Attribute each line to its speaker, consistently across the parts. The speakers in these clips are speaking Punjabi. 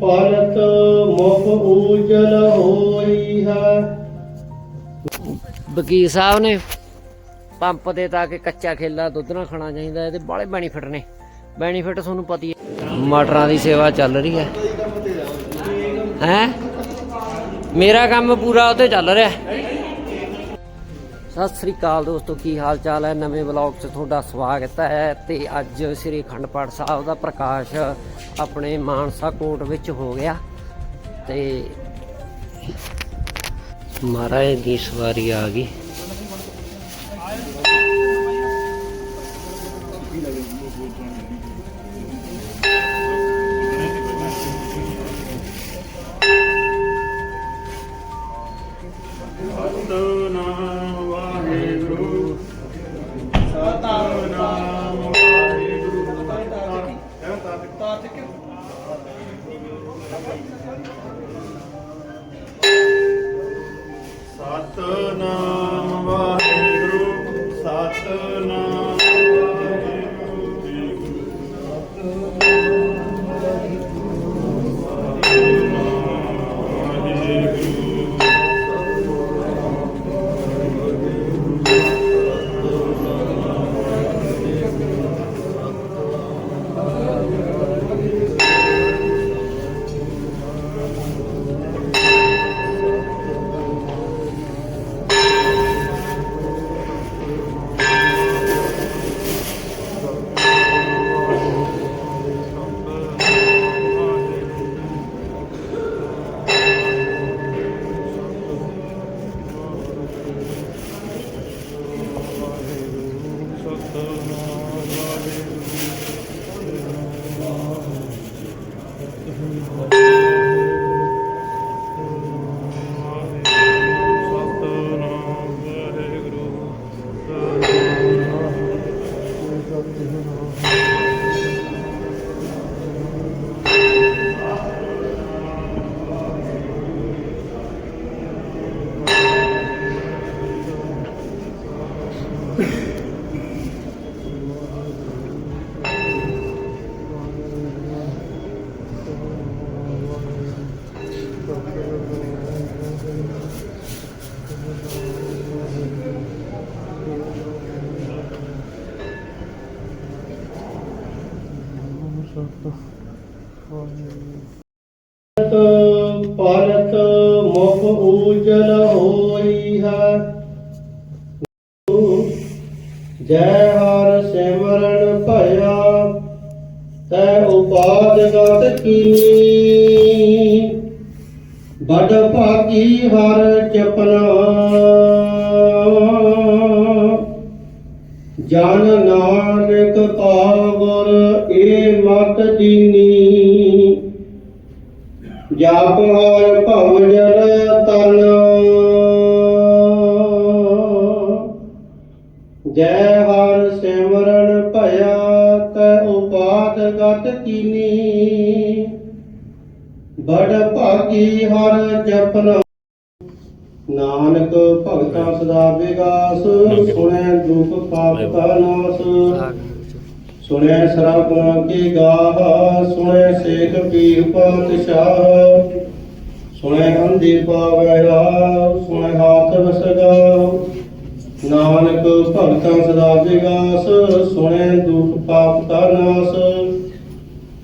Speaker 1: ਪਰਤ ਮੁਖ ਉਜਲ ਹੋਈ ਹੈ।
Speaker 2: ਵਕੀਲ ਸਾਹਿਬ ਨੇ ਪੰਪ ਤੇ ਤਾਂ ਕਿ ਕੱਚਾ ਖੇਲਾ ਦੁੱਧ ਨਾਲ ਖਾਣਾ ਚਾਹੀਦਾ, ਇਹਦੇ ਬਾਲੇ ਬੈਨੀਫਿਟ ਨੇ। ਬੈਨੀਫਿਟ ਤੁਹਾਨੂੰ ਪਤੀ ਹੈ ਮਟਰਾਂ ਦੀ ਸੇਵਾ ਚੱਲ ਰਹੀ ਹੈ। ਹੈ? ਮੇਰਾ ਕੰਮ ਪੂਰਾ ਉੱਤੇ ਚੱਲ ਰਿਹਾ। ਸਤਿ ਸ੍ਰੀ ਅਕਾਲ ਦੋਸਤੋ, ਕੀ ਹਾਲ ਚਾਲ ਹੈ? ਨਵੇਂ ਵਲੌਗ 'ਚ ਤੁਹਾਡਾ ਸਵਾਗਤ ਹੈ ਤੇ ਅੱਜ ਸ੍ਰੀ ਅਖੰਡ ਪਾਠ ਸਾਹਿਬ ਦਾ ਪ੍ਰਕਾਸ਼ ਆਪਣੇ ਮਾਨਸਾ ਕੋਟ ਵਿੱਚ ਹੋ ਗਿਆ ਤੇ ਮਹਾਰਾਜ ਦੀ ਸਵਾਰੀ ਆ ਗਈ।
Speaker 1: ਸਤਨਾਮ ਪਰਤ ਮੁਖ ਉਜਲ ਹੋਈ ਹੈ। ਜੈ ਹਰ ਸਿਮਰਨ ਭਇਆ ਤੈ ਉਪਾਦ ਗਤ ਕੀਨੀ। ਬੜ ਭਾਗੀ ਹਰ ਚਪਨਾ ਜਨ ਨਾਨਕ ਪਾਵਰ ਏ ਮਤ ਦੀਨੀ। ਜਪ ਹਰ ਭਵ ਜਲ ਤਨ। ਜੈ ਹਰ ਸਿਮਰਨ ਭਇਆ ਤੈ ਉਪਾਦ ਗਤ ਕੀਨੀ। ਬੜ ਭਾਗੀ ਹਰ ਜਪਨ। ਨਾਨਕ ਭਗਤਾਂ ਸਦਾ ਵਿਗਾਸ, ਸੁਣੈ ਦੁਖ ਪਾਪ ਕਾ ਨਾਸ। ਸੁਣਿਆ ਸਰਬ ਗੁਣਾ ਕੀ ਗਾਹ ਸੁਣਿਆ ਸੇਖ ਪੀਰ ਪਾਤਸ਼ਾਹ। ਸੁਣਿਆ ਅੰਧੀ ਪਾਵੈ ਰਾਹ ਸੁਣਿਆ ਹਾਥ ਵਸਗਾ। ਨਾਨਕ ਭਗਤਾਂ ਸਦਾ ਵਿਗਾਸ ਸੁਣਿਆ ਦੁਖ ਪਾਪ ਕਾ ਨਾਸ।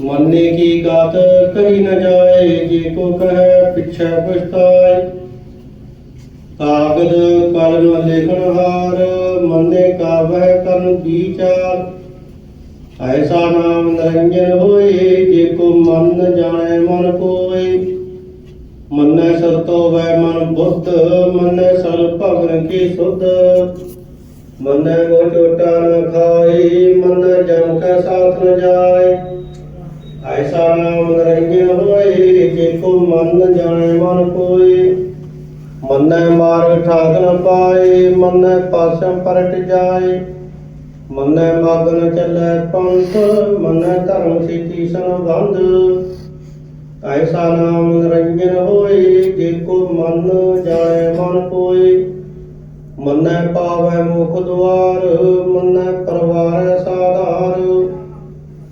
Speaker 1: ਮੰਨੇ ਕੀ ਗਾਤ ਕਹੀ ਨ ਜਾਏ, ਜੇ ਕੋ ਕਹੈ, ਪਿਛੈ ਪਛਤਾਏ। ਕਾਗਦ, ਕਲਮ, ਲਿਖਣ ਹਾਰ, ਮੰਨੇ ਕਾ ਕਰਨ ਵਿਚਾਰ ਐਸਾ ਨਾਮ ਨਿਰੰਜਨ ਹੋਏ, ਜੇ ਕੋ ਮਨ ਜਾਣੈ ਮਨ ਕੋਏ ਮੰਨੈ ਸਰਤੋ ਵੈ ਮਨ ਬੁੱਧ, ਮੰਨੈ ਸਰ ਭਗਨ ਕੀ ਸੁਧ। ਮੰਨੈ ਕੋ ਚੋਟਾ ਨ ਖਾਏ, ਮੰਨੈ ਜਮ ਕੈ ਸਾਥ ਨ ਜਾਏ। ਐਸਾ ਨਾਮ ਨਿਰੰਜਨ ਹੋਏ, ਜੇ ਕੋ ਮਨ ਜਾਣੈ ਮਨ ਕੋਏ ਮੰਨੈ ਮਾਰਗ ਠਾਕ ਨ ਪਾਏ, ਮੰਨੈ ਪਾਸਮ ਪਰਟ ਜਾਏ। ਮੰਨੈ ਮਗਨ ਚੱਲੈ ਪੰਥ, ਮੰਨੈ ਧਰਮ ਸੀਤੀ ਸੰਬੰਧ। ਐਸਾ ਨਾਮ ਨਿਰੰਜਨ ਹੋਏ, ਜੇ ਕੋ ਮਨ ਜਾਣੈ ਮਨ ਕੋਏ ਮੰਨੈ ਪਾਵੈ ਮੁਖ ਦੁਆਰ, ਮੰਨੈ ਪਰਵਾਰੈ ਸਾਧਾਰ।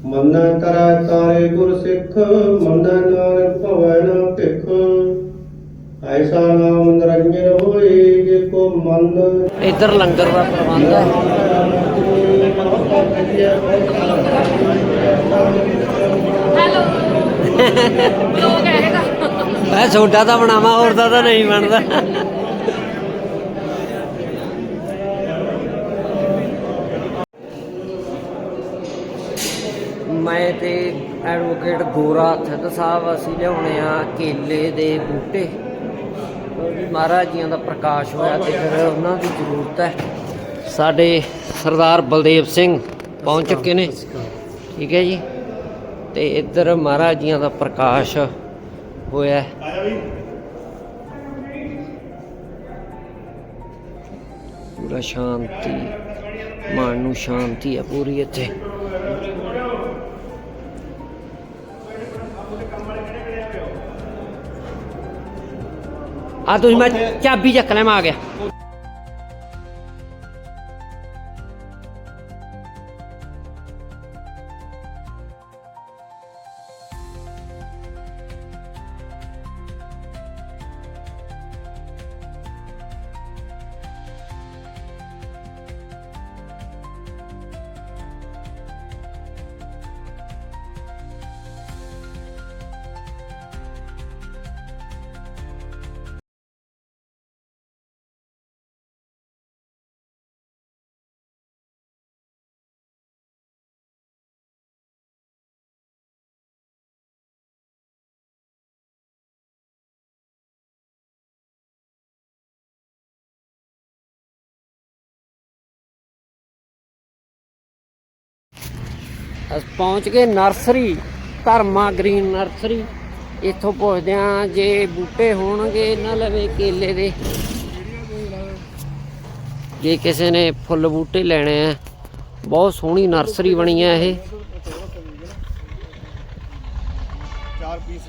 Speaker 1: ਮੰਨੈ ਕਰੈ ਤਾਰੇ ਗੁਰ ਸਿੱਖ, ਮੰਨੈ ਨਾਨਕ ਭਵੈ ਨਾ ਭਿਖ। ਐਸਾ ਨਾਮ ਨਿਰੰਜਨ ਹੋਏ, ਜੇ ਕੋ ਮਨ
Speaker 2: ਇਧਰ ਲੰਗਰ ਦਾ ਪ੍ਰਬੰਧ ਹੈ। ਮੈਂ ਛੋਟਾ ਤਾਂ ਬਣਾਵਾ, ਹੋਰ ਦਾ ਤਾਂ ਨਹੀਂ ਬਣਦਾ। ਮੈਂ ਤੇ ਐਡਵੋਕੇਟ ਗੋਰਾ ਥਿੰਦ ਸਾਹਿਬ, ਅਸੀਂ ਲਿਆਉਣੇ ਆ ਕੇਲੇ ਦੇ ਬੂਟੇ। ਕਿਉਂਕਿ ਮਹਾਰਾਜ ਜੀਆਂ ਦਾ ਪ੍ਰਕਾਸ਼ ਹੋਇਆ ਤੇ ਫਿਰ ਉਹਨਾਂ ਦੀ ਜ਼ਰੂਰਤ ਹੈ। ਸਾਡੇ ਸਰਦਾਰ ਬਲਦੇਵ ਸਿੰਘ ਪਹੁੰਚ ਚੁੱਕੇ ਨੇ। ਠੀਕ ਹੈ ਜੀ। ਤੇ ਇੱਧਰ ਮਹਾਰਾਜ ਜੀਆਂ ਦਾ ਪ੍ਰਕਾਸ਼ ਹੋਇਆ। ਪੂਰਾ ਸ਼ਾਂਤੀ, ਮਨ ਨੂੰ ਸ਼ਾਂਤੀ ਹੈ ਪੂਰੀ ਇੱਥੇ। ਆ ਤੁਸੀਂ ਮੈਂ ਚਾਬੀ ਚੱਕ ਲੈ ਮੈਂ ਆ ਗਿਆ। ਅਸੀਂ ਪਹੁੰਚ ਗਏ ਨਰਸਰੀ ਧਰਮਾ ਗ੍ਰੀਨ ਨਰਸਰੀ। ਇੱਥੋਂ ਪੁੱਛਦੇ ਆ ਜੇ ਬੂਟੇ ਹੋਣਗੇ ਇਹਨਾਂ ਲਵੇ ਕੇਲੇ ਦੇ। ਜੇ ਕਿਸੇ ਨੇ ਫੁੱਲ ਬੂਟੇ ਲੈਣੇ ਆ ਬਹੁਤ ਸੋਹਣੀ ਨਰਸਰੀ ਬਣੀ ਆ ਇਹ।
Speaker 3: ਚਾਰ ਪੀਸ।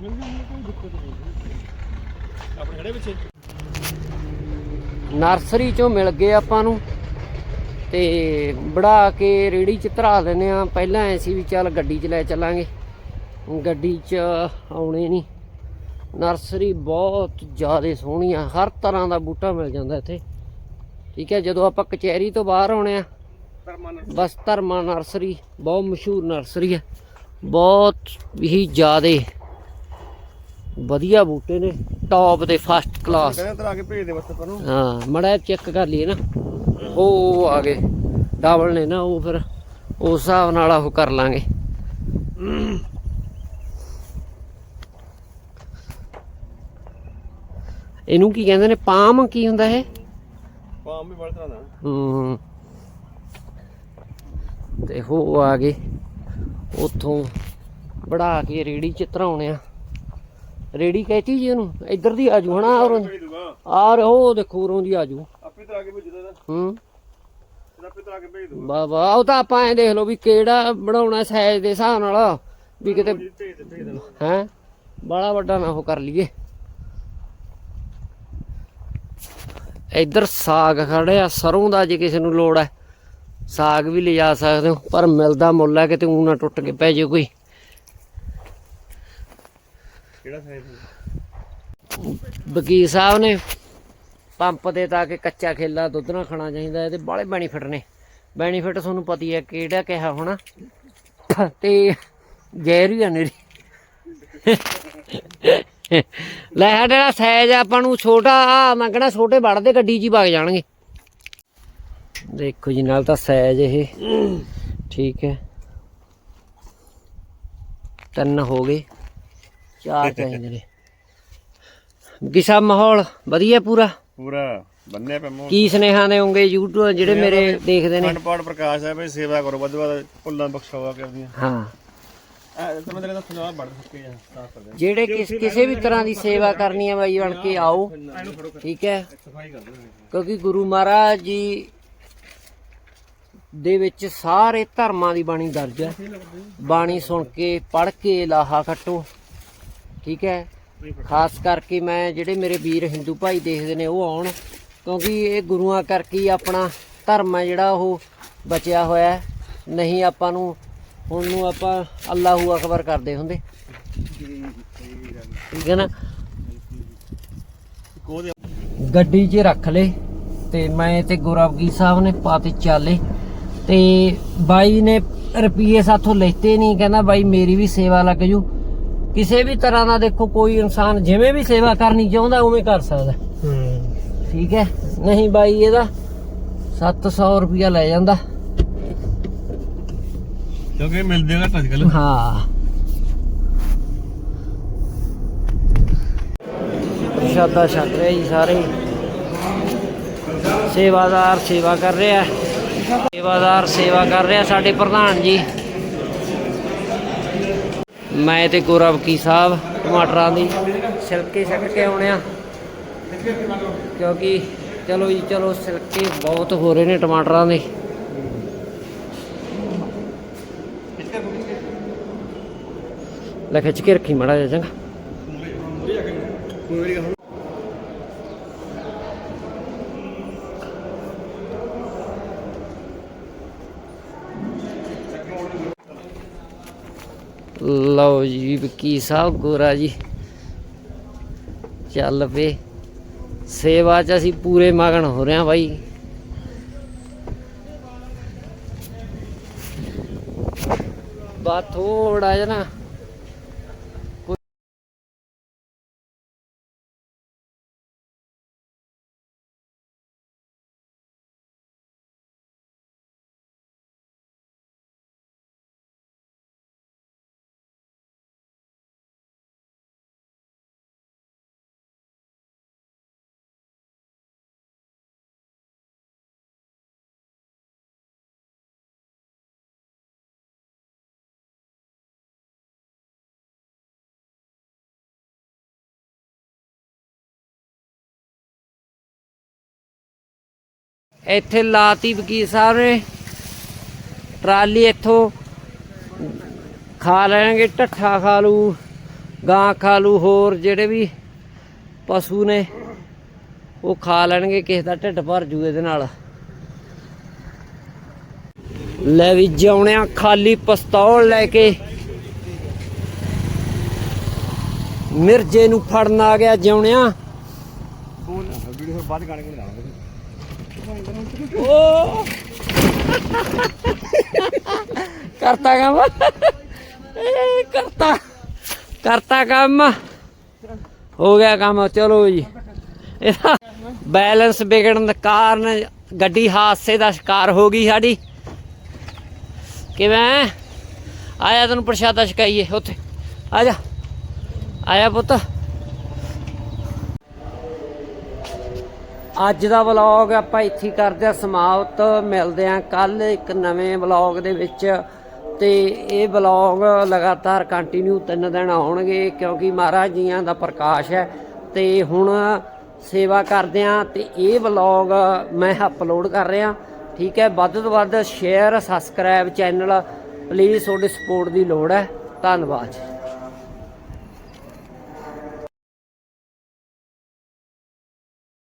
Speaker 3: ਮਿਲ ਜਾਣਗੇ ਕੋਈ ਦਿੱਕਤ ਨਹੀਂ ਆਪਣੇ ਖੜੇ ਪਿੱਛੇ।
Speaker 2: ਨਰਸਰੀ ਚੋਂ ਮਿਲ ਗਏ ਆਪਾਂ ਨੂੰ। ਤੇ ਬੜਾ ਕੇ ਰੇੜੀ ਚ ਧਰਾ ਦਿੰਦੇ ਆ ਪਹਿਲਾਂ ਐ ਸੀ ਵੀ ਚੱਲ ਗੱਡੀ 'ਚ ਲੈ ਚੱਲਾਂਗੇ। ਗੱਡੀ 'ਚ ਆਉਣੇ ਨਹੀਂ ਨਰਸਰੀ ਬਹੁਤ ਜ਼ਿਆਦਾ ਸੋਹਣੀ ਆ। ਹਰ ਤਰ੍ਹਾਂ ਦਾ ਬੂਟਾ ਮਿਲ ਜਾਂਦਾ ਇੱਥੇ। ਠੀਕ ਹੈ ਜਦੋਂ ਆਪਾਂ ਕਚਹਿਰੀ ਤੋਂ ਬਾਹਰ ਆਉਣੇ ਆ ਬਸ ਧਰਮਾ ਨਰਸਰੀ ਬਹੁਤ ਮਸ਼ਹੂਰ ਨਰਸਰੀ ਹੈ। ਬਹੁਤ ਹੀ ਜ਼ਿਆਦਾ ਵਧੀਆ ਬੂਟੇ ਨੇ। ਟੌਪ ਦੇ ਫਸਟ ਕਲਾਸ
Speaker 3: ਕਹਿੰਦੇ ਤਰ ਕੇ ਭੇਜ ਦੇ ਬਸ ਆਪਾਂ ਨੂੰ।
Speaker 2: ਹਾਂ ਮੜਾ ਚੈੱਕ ਕਰ ਲਈਏ ਨਾ। ਉਹ ਆ ਗਏ। ਡਬਲ ਨੇ ਨਾ ਉਹ ਫਿਰ ਉਸ ਹਿਸਾਬ ਨਾਲ ਉਹ ਕਰ ਲਾਂਗੇ। ਇਹਨੂੰ ਕੀ ਕਹਿੰਦੇ ਨੇ? ਪਾਮ ਕੀ ਹੁੰਦਾ ਇਹ?
Speaker 3: ਪਾਮ ਵੀ ਬੜਾ ਦਾ
Speaker 2: ਹੂੰ। ਤੇ ਉਹ ਆ ਗਏ। ਉਥੋਂ ਬੜਾ ਕੇ ਰੇੜੀ ਚ ਧਰਾਉਣੇ ਆ। ਰੇੜੀ ਕਹਿਤੀ ਜੀ ਇਹਨੂੰ? ਇੱਧਰ ਦੀ ਆਜੂ ਹਨਾ ਔਰ ਆਰ ਉਹ ਦੇਖੋ ਉਰੋਂ ਦੀ ਆਜੂ
Speaker 3: ਆਪੇ ਤਰ ਆ ਕੇ ਭੇਜ ਦੇਦਾ
Speaker 2: ਹੂੰ। ਬਾ ਬਾ ਉਹ ਤਾਂ ਆਪਾਂ ਐ ਦੇਖ ਲਓ ਵੀ ਕਿਹੜਾ ਬਣਾਉਣਾ ਸਾਈਜ਼ ਦੇ ਹਿਸਾਬ ਨਾਲ ਵੀ ਕਿਤੇ ਹੈ? ਬੜਾ ਵੱਡਾ ਨਾ ਉਹ ਕਰ ਲਈਏ। ਇੱਧਰ ਸਾਗ ਖੜਿਆ ਸਰੋਂ ਦਾ ਜੇ ਕਿਸੇ ਨੂੰ ਲੋੜ ਹੈ ਸਾਗ ਵੀ ਲਿਜਾ ਸਕਦੇ ਹੋ ਪਰ ਮਿਲਦਾ ਮੁੱਲ ਹੈ ਕਿਤੇ ਊਂ ਨਾ ਟੁੱਟ ਕੇ ਪੈ ਜੇ ਕੋਈ।
Speaker 3: ਕਿਹੜਾ ਸਾਈਜ਼
Speaker 2: ਵਕੀਲ ਸਾਹਿਬ ਨੇ ਪੰਪ 'ਤੇ ਤਾਂ ਕਿ ਕੱਚਾ ਖੇਲਾ ਦੁੱਧ ਨਾਲ ਖਾਣਾ ਚਾਹੀਦਾ, ਇਹਦੇ ਬਾਲੇ ਬੈਨੀਫਿਟ ਨੇ। ਬੈਨੀਫਿਟ ਤੁਹਾਨੂੰ ਪਤੀ ਹੈ ਕਿਹੜਾ ਕਿਹਾ ਹੋਣਾ। ਤੇ ਗੈਰ ਹੀ ਆ ਨੇਰੀ। ਲੈ ਸਾਡੇ ਸਾਈਜ਼ ਆਪਾਂ ਨੂੰ ਛੋਟਾ ਆ ਮੈਂ ਕਹਣਾ ਛੋਟੇ ਵੜਦੇ ਗੱਡੀ 'ਚ ਹੀ ਵਗ ਜਾਣਗੇ। ਦੇਖੋ ਜੀ, ਨਾਲ ਤਾਂ ਸਾਈਜ਼ ਇਹ। ਠੀਕ ਹੈ। ਤਿੰਨ ਹੋ ਗਏ। ਚਾਰ ਚਾਹੀਦੇ ਨੇ। ਕਿਸਾ ਮਾਹੌਲ ਵਧੀਆ ਪੂਰਾ।
Speaker 3: ਪੂਰਾ ਬੰਨੇ ਪੇ ਮੂੰਹ।
Speaker 2: ਕੀ ਸੁਨੇਹਾ ਦੇਵੋਗੇ YouTube ਜਿਹੜੇ ਮੇਰੇ ਦੇਖਦੇ ਨੇ?
Speaker 3: ਪਾਠ ਪ੍ਰਕਾਸ਼ ਹੈ ਭਈ ਸੇਵਾ ਕਰੋ ਵੱਧ ਵੱਧ ਭੁੱਲਾਂ ਬਖਸ਼ਾਵਾ ਕੇ ਆਪਣੀਆਂ
Speaker 2: ਹਾਂ
Speaker 3: ਮੈਂ
Speaker 2: ਜਿਹੜੇ ਕਿਸ ਕਿਸੇ ਵੀ ਤਰ੍ਹਾਂ ਦੀ ਸੇਵਾ ਕਰਨੀ ਹੈ ਬਾਈ ਬਣ ਕੇ ਆਓ। ਠੀਕ ਹੈ। ਕਿਉਂਕਿ ਗੁਰੂ ਮਹਾਰਾਜ ਜੀ ਦੇ ਵਿੱਚ ਸਾਰੇ ਧਰਮਾਂ ਦੀ ਬਾਣੀ ਦਰਜ ਹੈ। ਬਾਣੀ ਸੁਣ ਕੇ ਪੜ੍ਹ ਕੇ ਲਾਹਾ ਕੱਟੋ ਠੀਕ ਹੈ। ਖਾਸ ਕਰਕੇ ਮੈਂ ਜਿਹੜੇ ਮੇਰੇ ਵੀਰ ਹਿੰਦੂ ਭਾਈ ਦੇਖਦੇ ਨੇ ਉਹ ਆਉਣ, ਕਿਉਂਕਿ ਇਹ ਗੁਰੂਆਂ ਕਰਕੇ ਹੀ ਆਪਣਾ ਧਰਮ ਹੈ ਜਿਹੜਾ ਉਹ ਬਚਿਆ ਹੋਇਆ ਨਹੀਂ ਆਪਾਂ ਨੂੰ, ਹੁਣ ਨੂੰ ਆਪਾਂ ਅੱਲਾਹੂ ਅਕਬਰ ਕਰਦੇ ਹੁੰਦੇ। ਠੀਕ ਹੈ ਨਾ? ਗੱਡੀ 'ਚ ਰੱਖ ਲੇ ਤੇ ਮੈਂ ਤੇ ਗੁਰਵਗੀ ਸਾਹਿਬ ਨੇ ਪਾਤੇ ਚਾਲੇ ਤੇ ਬਾਈ ਨੇ ਰੁਪਏ ਸਾਥੋਂ ਲੈਤੇ ਨਹੀਂ ਕਹਿੰਦਾ ਬਾਈ ਮੇਰੀ ਵੀ ਸੇਵਾ ਲੱਗ ਜੂ। ਕਿਸੇ ਵੀ ਤਰ੍ਹਾਂ ਦਾ ਦੇਖੋ ਕੋਈ ਇਨਸਾਨ ਜਿਵੇਂ ਵੀ ਸੇਵਾ ਕਰਨੀ ਚਾਹੁੰਦਾ ਉਵੇਂ ਕਰ ਸਕਦਾ।
Speaker 3: ਹੂੰ।
Speaker 2: ਠੀਕ ਹੈ? ਨਹੀਂ ਬਾਈ ਇਹਦਾ 700 ਰੁਪਿਆ ਲੈ ਜਾਂਦਾ।
Speaker 3: ਕਿਉਂਕਿ ਮਿਲਦੇ ਘੱਟ ਅੱਜ ਕੱਲ
Speaker 2: ਹਾਂ। ਪ੍ਰਸ਼ਾਦਾ ਛਕ ਰਹੇ ਜੀ ਸਾਰੇ। ਸੇਵਾਦਾਰ ਸੇਵਾ ਕਰ ਰਿਹਾ। ਸੇਵਾਦਾਰ ਸੇਵਾ ਕਰ ਰਿਹਾ ਸਾਡੇ ਪ੍ਰਧਾਨ ਜੀ। ਮੈਂ ਤੇ ਗੁਰਵਕੀ ਸਾਹਿਬ, ਟਮਾਟਰਾਂ ਦੀ ਸਿਲਕੇ ਛੱਕ ਕੇ ਆਉਣੇ ਆ। ਕਿਉਂਕਿ ਚਲੋ ਜੀ, ਚਲੋ ਸਿਲਕੇ ਬਹੁਤ ਹੋ ਰਹੇ ਨੇ ਟਮਾਟਰਾਂ ਦੇ। ਲੈ ਖਿੱਚ ਕੇ ਰੱਖੀ ਮੜਾ ਜਾ ਚੰਗਾ। ਲਓ ਜੀ ਵਕੀ ਸਾਹਿਬ, ਗੋਰਾ ਜੀ। ਚੱਲ ਪਏ। ਸੇਵਾ ਚ ਅਸੀਂ ਪੂਰੇ ਮਗਨ ਹੋ ਰਹੇ ਹਾਂ ਬਾਈ। ਬਾ ਥੋੜਾ ਜਿਹਾ ਨਾ ਇੱਥੇ ਲਾਤੀ ਵਕੀਲ ਸਾਹਿਬ ਨੇ। ਟਰਾਲੀ ਇੱਥੋਂ ਖਾ ਲੈਣਗੇ, ਢੱਠਾ ਖਾ ਲੂ ਗਾਂ ਖਾ ਲੂ ਹੋਰ ਜਿਹੜੇ ਵੀ ਪਸ਼ੂ ਨੇ, ਉਹ ਖਾ ਲੈਣਗੇ, ਕਿਸੇ ਦਾ ਢਿੱਡ ਭਰ ਜੂ ਇਹਦੇ ਨਾਲ। ਲੈ ਵੀ ਜਿਉਣਿਆ ਖਾਲੀ ਪਿਸਤੌਲ ਲੈ ਕੇ ਮਿਰਜੇ ਨੂੰ ਫੜਨ ਆ ਗਿਆ ਜਿਉਣਿਆ।
Speaker 3: ਬੋਲ, ਵੀਡੀਓ ਬਾਅਦ ਗਾਣੇ ਕੋਲ ਲਾਵਾਂਗੇ।
Speaker 2: ਓ ਕਰਤਾ ਕੰਮ। ਏ, ਕਰਤਾ। ਕਰਤਾ ਕੰਮ। ਹੋ ਗਿਆ ਕੰਮ ਚਲੋ ਜੀ। ਇਹਦਾ ਬੈਲੈਂਸ ਵਿਗੜਨ ਕਾਰਨ ਗੱਡੀ ਹਾਦਸੇ ਦਾ ਸ਼ਿਕਾਰ ਹੋ ਗਈ ਸਾਡੀ। ਕਿਵੇਂ? ਆਇਆ ਤੈਨੂੰ ਪ੍ਰਸ਼ਾਦਾ ਛਕਾਈਏ ਉੱਥੇ। ਆ ਜਾ। ਆਇਆ ਪੁੱਤ। ਅੱਜ ਦਾ ਵਲੌਗ ਆਪਾਂ ਇੱਥੇ ਕਰਦੇ ਆ ਸਮਾਪਤ। ਮਿਲਦੇ ਆ ਕੱਲ ਇੱਕ ਨਵੇਂ ਵਲੌਗ ਦੇ ਵਿੱਚ। ਤੇ ਇਹ ਵਲੌਗ ਲਗਾਤਾਰ ਕੰਟੀਨਿਊ ਤਿੰਨ ਦਿਨ ਆਉਣਗੇ ਕਿਉਂਕਿ ਮਹਾਰਾਜ ਜੀਆਂ ਦਾ ਪ੍ਰਕਾਸ਼ ਹੈ। ਤੇ ਹੁਣ ਸੇਵਾ ਕਰਦੇ ਆ ਤੇ ਇਹ ਵਲੌਗ ਮੈਂ ਅਪਲੋਡ ਕਰ ਰਿਹਾ। ਠੀਕ ਹੈ, ਵੱਧ ਤੋਂ ਵੱਧ ਸ਼ੇਅਰ ਸਬਸਕ੍ਰਾਈਬ ਚੈਨਲ ਪਲੀਜ਼ ਤੁਹਾਡੀ ਸਪੋਰਟ ਦੀ ਲੋੜ ਹੈ। ਧੰਨਵਾਦ